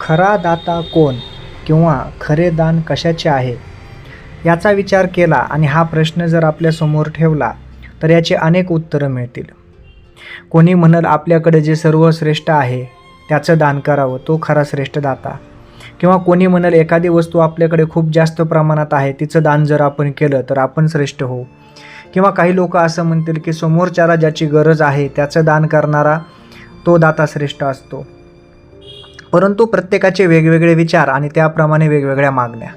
खरा दाता कोण किंवा खरे दान कशाचे आहे? याचा विचार केला आणि हा प्रश्न जर आपल्यासमोर ठेवला तर याची अनेक उत्तरं मिळतील. कोणी म्हणल आपल्याकडे जे सर्वश्रेष्ठ आहे त्याचं दान करावं तो खरा श्रेष्ठ दाता. किंवा कोणी म्हणल एखादी वस्तू आपल्याकडे खूप जास्त प्रमाणात आहे तिचं दान जर आपण केलं तर आपण श्रेष्ठ होऊ. किंवा काही लोक असं म्हणतील की समोरच्याला ज्याची गरज आहे त्याचं दान करणारा तो दाता श्रेष्ठ असतो. परंतु प्रत्येकाचे वेगवेगळे विचार आणि त्याप्रमाणे वेगवेगळ्या मागण्या.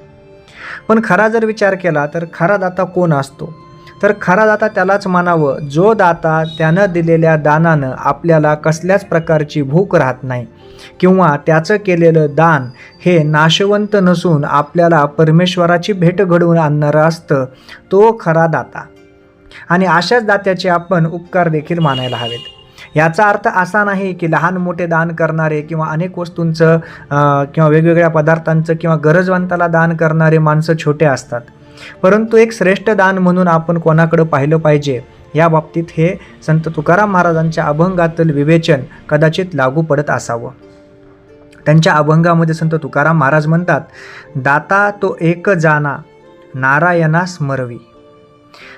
पण खरा जर विचार केला तर खरा दाता कोण असतो? तर खरा दाता त्यालाच मानावं जो दाता त्यानं दिलेल्या दानानं आपल्याला कसल्याच प्रकारची भूक राहत नाही किंवा त्याचं केलेलं दान हे नाशवंत नसून आपल्याला परमेश्वराची भेट घडवून आणणारं असतं तो खरा दाता. आणि अशाच दात्याचे आपण उपकार देखील मानायला हवेत. याचा अर्थ असा नाही की लहान मोठे दान करणारे किंवा अनेक वस्तूंचं किंवा वेगवेगळ्या पदार्थांचं किंवा गरजवंताला दान करणारे माणसं छोटे असतात. परंतु एक श्रेष्ठ दान म्हणून आपण कोणाकडं पाहिलं पाहिजे या बाबतीत हे संत तुकाराम महाराजांच्या अभंगातील विवेचन कदाचित लागू पडत असावं. त्यांच्या अभंगामध्ये संत तुकाराम महाराज म्हणतात दाता तो एक जाना नारायणा स्मरवी.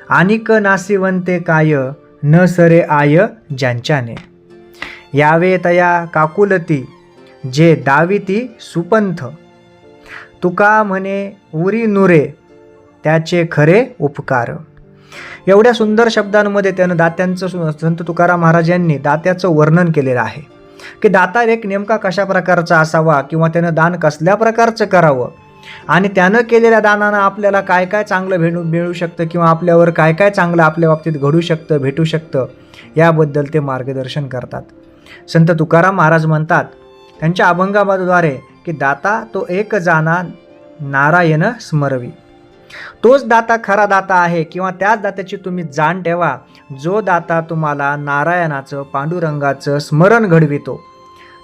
आणिक नासिवंते काय न सरे आय ज्यांच्याने. यावे तया काकुलती जे दाविती सुपंथ. तुका म्हणे उरी नुरे त्याचे खरे उपकार. एवढ्या सुंदर शब्दांमध्ये त्यानं दात्यांचं सु- संत तुकाराम महाराज यांनी दात्याचं वर्णन केलेलं आहे. की दाता एक नेमका कशा प्रकारचा असावा किंवा त्यानं दान कसल्या प्रकारचं करावं? आणि त्यानं केलेल्या दानानं आपल्याला काय काय चांगलं भेटू मिळू शकतं किंवा आपल्यावर काय काय चांगलं आपल्या बाबतीत घडू शकतं भेटू शकतं याबद्दल ते मार्गदर्शन करतात. संत तुकाराम महाराज म्हणतात त्यांच्या अभंगाबाद्वारे की दाता तो एक जाना नारायण स्मरवी. तोच दाता खरा दाता आहे किंवा त्याच दात्याची तुम्ही जाण ठेवा जो दाता तुम्हाला नारायणाचं पांडुरंगाचं स्मरण घडवितो.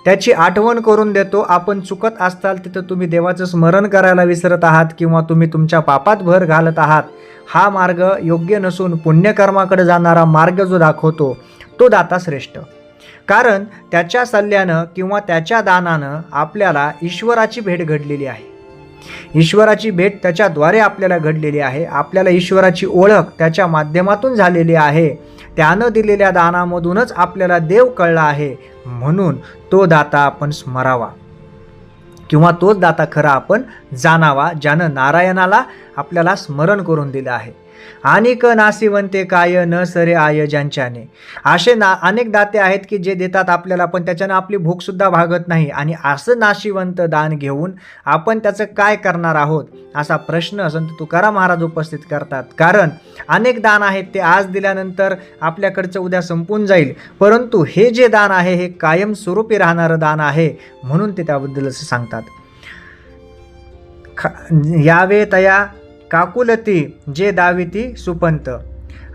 त्याची आठवण करून देतो. आपण चुकत असताल तिथं तुम्ही देवाचं स्मरण करायला विसरत आहात किंवा तुम्ही तुमच्या पापात भर घालत आहात. हा मार्ग योग्य नसून पुण्यकर्माकडे जाणारा मार्ग जो दाखवतो तो दाता श्रेष्ठ कारण त्याच्या सल्ल्यानं किंवा त्याच्या दानानं आपल्याला ईश्वराची भेट घडलेली आहे. ईश्वराची भेट त्याच्याद्वारे आपल्याला घडलेली आहे. आपल्याला ईश्वराची ओळख त्याच्या माध्यमातून झालेली आहे. त्यानं दिलेल्या दानामधूनच आपल्याला देव कळला आहे. म्हणून तो दाता आपण स्मरावा. किंवा तोच दाता खरा आपण जाणावा ज्यानं नारायणाला आपल्याला स्मरण करून दिलं आहे. अनेक नासिवंते काय न सरे आय ज्यांच्याने. असे ना अनेक दाते आहेत की जे देतात आपल्याला पण त्याच्यानं आपली भूकसुद्धा भागत नाही. आणि असं नाशिवंत दान घेऊन आपण त्याचं काय करणार आहोत? असा प्रश्न संत तुकाराम महाराज उपस्थित करतात. कारण अनेक दान आहेत ते आज दिल्यानंतर आपल्याकडचं उद्या संपून जाईल. परंतु हे जे दान आहे हे कायमस्वरूपी राहणारं दान आहे म्हणून ते त्याबद्दल असं सांगतात. ख यावे तया काकुलती जे दाविती सुपंत.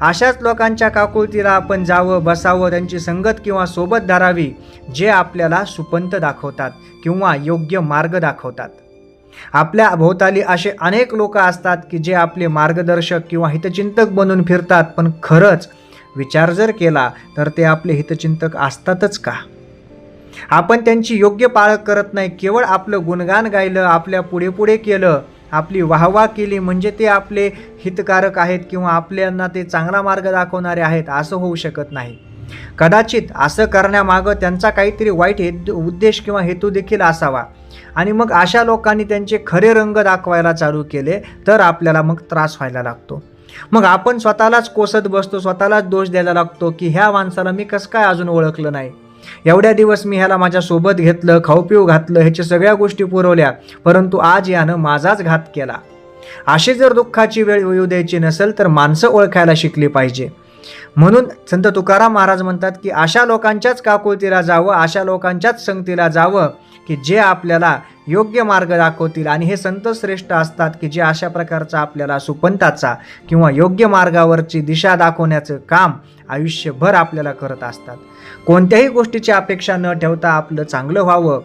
अशाच लोकांच्या काकुलतीला आपण जावं बसावं त्यांची संगत किंवा सोबत धरावी जे आपल्याला सुपंत दाखवतात किंवा योग्य मार्ग दाखवतात. आपल्या भोवताली असे अनेक लोक असतात की जे आपले मार्गदर्शक किंवा हितचिंतक बनून फिरतात पण खरंच विचार जर केला तर ते आपले हितचिंतक असतातच का? आपण त्यांची योग्य पाळख करत नाही केवळ आपलं गुणगान गायलं आपल्या पुढे पुढे केलं आपली वाहवा केली म्हणजे ते आपले हितकारक आहेत किंवा आपल्यांना ते चांगला मार्ग दाखवणारे आहेत असं होऊ शकत नाही. कदाचित असं करण्यामागं त्यांचा काहीतरी वाईट हेतू उद्देश किंवा हेतू देखील असावा. आणि मग अशा लोकांनी त्यांचे खरे रंग दाखवायला चालू केले तर आपल्याला मग त्रास व्हायला लागतो. मग आपण स्वतःलाच कोसत बसतो स्वतःलाच दोष द्यायला लागतो की ह्या माणसाला मी कसं काय अजून ओळखलं नाही? एवढ्या दिवस मी ह्याला माझ्यासोबत घेतलं खाऊपिऊ घातलं ह्याच्या सगळ्या गोष्टी पुरवल्या परंतु आज यानं माझाच घात केला. अशी जर दुःखाची वेळ येऊ द्यायची नसेल तर माणसं ओळखायला शिकली पाहिजे. म्हणून संत तुकाराम महाराज म्हणतात की अशा लोकांच्याच काकुळतीला जावं अशा लोकांच्याच संगतीला जावं की जे आपल्याला योग्य मार्ग दाखवतील. आणि हे संत श्रेष्ठ असतात की जे अशा प्रकारचा आपल्याला सुपंताचा किंवा योग्य मार्गावरची दिशा दाखवण्याचं काम आयुष्यभर आपल्याला करत असतात. कोणत्याही गोष्टीची अपेक्षा न ठेवता आपलं चांगलं व्हावं.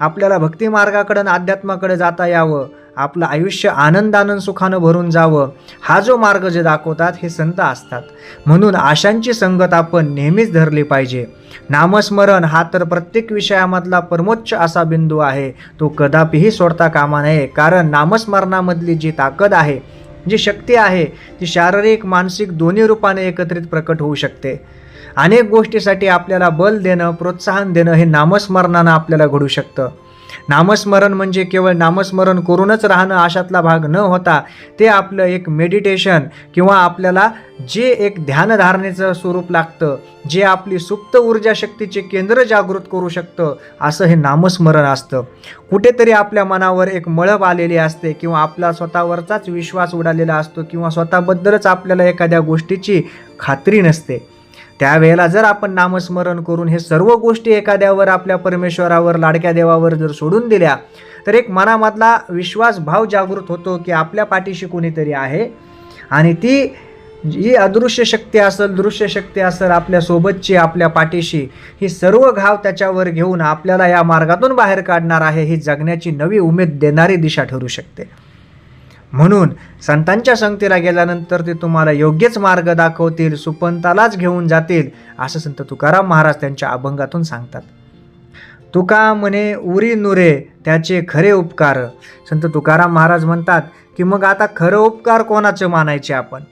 आपल्याला भक्ती मार्गाकडं अध्यात्माकडे जाता यावं. आपलं आयुष्य आनंदानं सुखानं भरून जावं. हा जो मार्ग जे दाखवतात हे संत असतात. म्हणून आशांची संगत आपण नेहमीच धरली पाहिजे. नामस्मरण हा तर प्रत्येक विषयामधला परमोच्च असा बिंदू आहे. तो कदापिही सोडता कामा नये. कारण नामस्मरणामधली जी ताकद आहे जी शक्ती आहे ती शारीरिक मानसिक दोन्ही रूपाने एकत्रित प्रकट होऊ शकते. अनेक गोष्टीसाठी आपल्याला बल देणं प्रोत्साहन देणं हे नामस्मरणानं आपल्याला घडू शकतं. नामस्मरण म्हणजे केवळ नामस्मरण करूनच राहणं अशातला भाग न होता ते आपलं एक मेडिटेशन किंवा आपल्याला जे एक ध्यानधारणेचं स्वरूप लागतं जे आपली सुप्त ऊर्जा शक्तीचे केंद्र जागृत करू शकतं असं हे नामस्मरण असतं. कुठेतरी आपल्या मनावर एक मळब आलेली असते किंवा आपला स्वतःवरचाच विश्वास उडालेला असतो किंवा स्वतःबद्दलच आपल्याला एखाद्या गोष्टीची खात्री नसते. त्यावेळेला जर आपण नामस्मरण करून हे सर्व गोष्टी एखाद्यावर आपल्या परमेश्वरावर लाडक्या देवावर जर सोडून दिल्या तर एक मनामधला विश्वास भाव जागृत होतो की आपल्या पाठीशी कोणीतरी आहे. आणि ती जी अदृश्य शक्ती असेल दृश्य शक्ती असेल आपल्या सोबतची आपल्या पाठीशी ही सर्व घाव त्याच्यावर घेऊन आपल्याला या मार्गातून बाहेर काढणार आहे ही जगण्याची नवी उमेद देणारी दिशा ठरू शकते. म्हणून संतांच्या संगतीला गेल्यानंतर ते तुम्हाला योग्यच मार्ग दाखवतील सुपंतालाच घेऊन जातील असं संत तुकाराम महाराज त्यांच्या अभंगातून सांगतात. तुका म्हणे उरी नुरे त्याचे खरे उपकार. संत तुकाराम महाराज म्हणतात की मग आता खरं उपकार कोणाचे मानायचे आपण?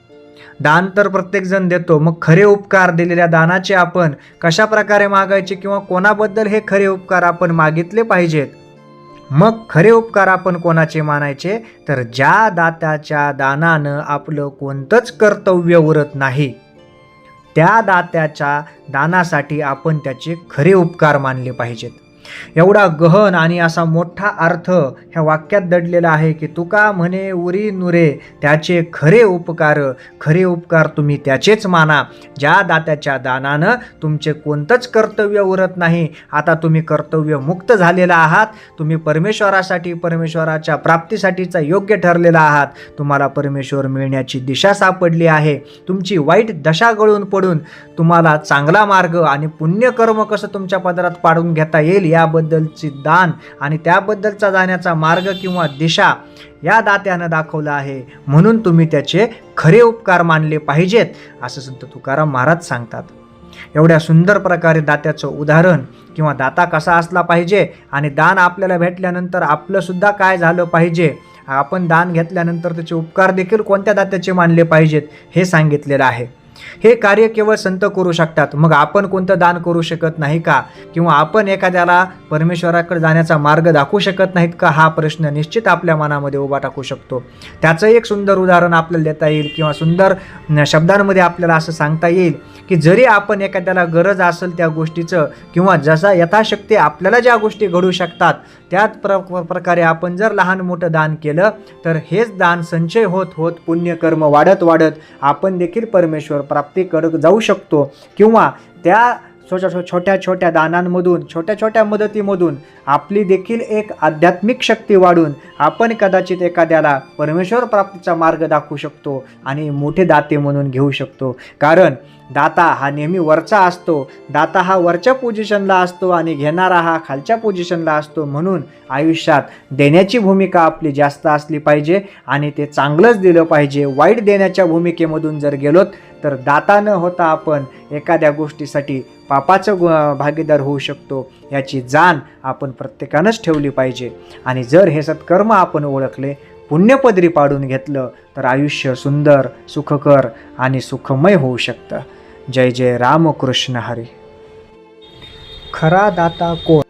दान तर प्रत्येकजण देतो मग खरे उपकार दिलेल्या दानाचे आपण कशा प्रकारे मागायचे किंवा कोणाबद्दल हे खरे उपकार आपण मागितले पाहिजेत? मग खरे उपकार आपण कोणाचे मानायचे? तर ज्या दात्याच्या दानानं आपलं कोणतंच कर्तव्य उरत नाही त्या दात्याच्या दानासाठी आपण त्याचे खरे उपकार मानले पाहिजेत. एवढा गहन आणि असा मोठा अर्थ ह्या वाक्यात दडलेला आहे की तुका म्हणे उरी नुरे त्याचे खरे उपकार खरे उपकार तुम्ही त्याचेच माना. ज्या दात्याच्या दानानं तुमचे कोणतंच कर्तव्य उरत नाही आता तुम्ही कर्तव्य मुक्त झालेला आहात तुम्ही परमेश्वरासाठी परमेश्वराच्या प्राप्तीसाठीचा योग्य ठरलेला आहात तुम्हाला परमेश्वर मिळण्याची दिशा सापडली आहे तुमची वाईट दशा गळून पडून तुम्हाला चांगला मार्ग आणि पुण्यकर्म कसं तुमच्या पदरात पाडून घेता येईल याबद्दलची दान आणि त्याबद्दलचा जाण्याचा मार्ग किंवा दिशा या दात्यानं दाखवलं आहे. म्हणून तुम्ही त्याचे खरे उपकार मानले पाहिजेत असं संत तुकाराम महाराज सांगतात. एवढ्या सुंदर प्रकारे दात्याचं उदाहरण किंवा दाता कसा असला पाहिजे आणि दान आपल्याला भेटल्यानंतर आपलंसुद्धा काय झालं पाहिजे आपण दान घेतल्यानंतर त्याचे उपकार देखील कोणत्या दात्याचे मानले पाहिजेत हे सांगितलेलं आहे. हे कार्य केवळ संत करू शकतात. मग आपण कोणतं दान करू शकत नाही का? किंवा आपण एखाद्याला परमेश्वराकडे जाण्याचा मार्ग दाखवू शकत नाहीत का? हा प्रश्न निश्चित आपल्या मनामध्ये उभा टाकू शकतो. त्याचं एक सुंदर उदाहरण आपल्याला देता येईल किंवा सुंदर शब्दांमध्ये आपल्याला असं सांगता येईल की जरी आपण एखाद्याला गरज असेल त्या गोष्टीचं किंवा जसा यथाशक्ती आपल्याला ज्या गोष्टी घडू शकतात त्याच प्र प्रकारे आपण जर लहान मोठं दान केलं तर हेच दान संचय होत होत पुण्यकर्म वाढत वाढत आपण देखील परमेश्वर प्राप्तीकडं जाऊ शकतो किंवा त्या छोट्या छोट्या छोट्या दानांमधून छोट्या छोट्या मदतीमधून आपली देखील एक आध्यात्मिक शक्ती वाढून आपण कदाचित एखाद्याला परमेश्वर प्राप्तीचा मार्ग दाखवू शकतो आणि मोठे दाते म्हणून घेऊ शकतो. कारण दाता हा नेहमी वरचा असतो. दाता हा वरच्या पोझिशनला असतो आणि घेणारा हा खालच्या पोझिशनला असतो. म्हणून आयुष्यात देण्याची भूमिका आपली जास्त असली पाहिजे आणि ते चांगलंच दिलं पाहिजे. वाईट देण्याच्या भूमिकेमधून जर गेलोत तर दाता न होता आपण एखाद्या गोष्टीसाठी पापाचं गु- भागीदार होऊ शकतो याची जाण आपण प्रत्येकानंच ठेवली पाहिजे. आणि जर हे सत्कर्म आपण ओळखले पुण्यपदरी पाडून घेतलं तर आयुष्य सुंदर सुखकर आणि सुखमय होऊ शकतं. जय जय रामकृष्ण हरी. खरा दाता कोण?